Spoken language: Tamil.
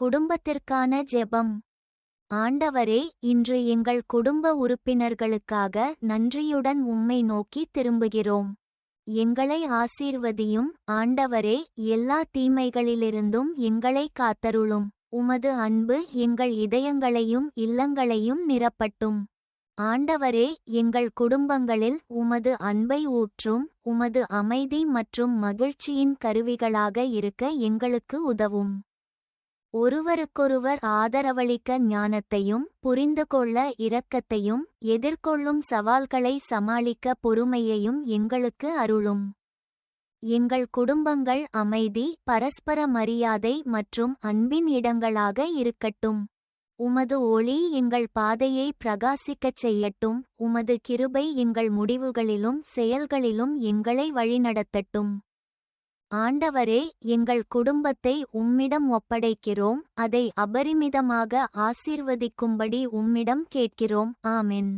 குடும்பத்திற்கான ஜெபம். ஆண்டவரே இன்று எங்கள் குடும்ப உறுப்பினர்களுக்காக நன்றியுடன் உம்மை நோக்கி திரும்புகிறோம். எங்களை ஆசீர்வதியும் ஆண்டவரே எல்லா தீமைகளிலிருந்தும் எங்களை காத்தருளும். உமது அன்பு எங்கள் இதயங்களையும் இல்லங்களையும் நிரப்பட்டும். ஆண்டவரே எங்கள் குடும்பங்களில் உமது அன்பை ஊற்றும் உமது அமைதி மற்றும் மகிழ்ச்சியின் கருவிகளாக இருக்க எங்களுக்கு உதவும். ஒருவருக்கொருவர் ஆதரவளிக்க ஞானத்தையும் புரிந்து கொள்ள இரக்கத்தையும் எதிர்கொள்ளும் சவால்களை சமாளிக்க பொறுமையையும் எங்களுக்கு அருளும். எங்கள் குடும்பங்கள் அமைதி பரஸ்பர மரியாதை மற்றும் அன்பின் இடங்களாக இருக்கட்டும். உமது ஒளி எங்கள் பாதையை பிரகாசிக்கச் செய்யட்டும். உமது கிருபை எங்கள் முடிவுகளிலும் செயல்களிலும் எங்களை வழிநடத்தட்டும். ஆண்டவரே எங்கள் குடும்பத்தை உம்மிடம் ஒப்படைக்கிறோம் அதை அபரிமிதமாக ஆசீர்வதிக்கும்படி உம்மிடம் கேட்கிறோம். ஆமென்.